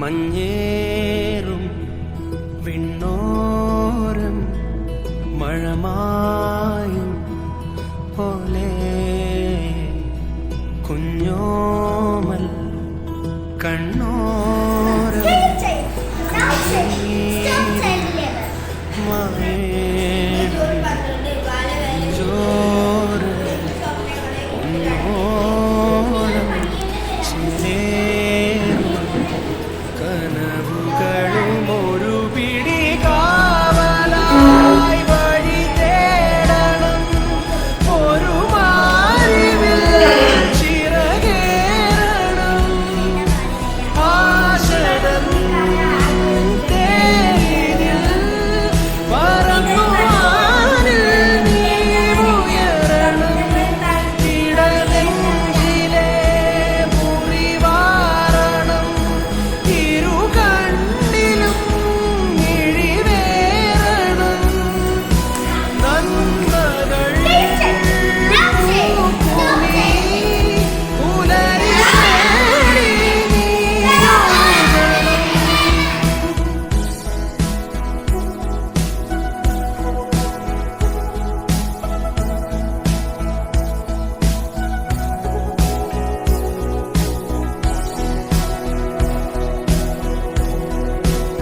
മഞ്ഞേറും വിണ്ണോരം മഴമായും പോലെ കുഞ്ഞോമൽ കണ്ണോരം മഴ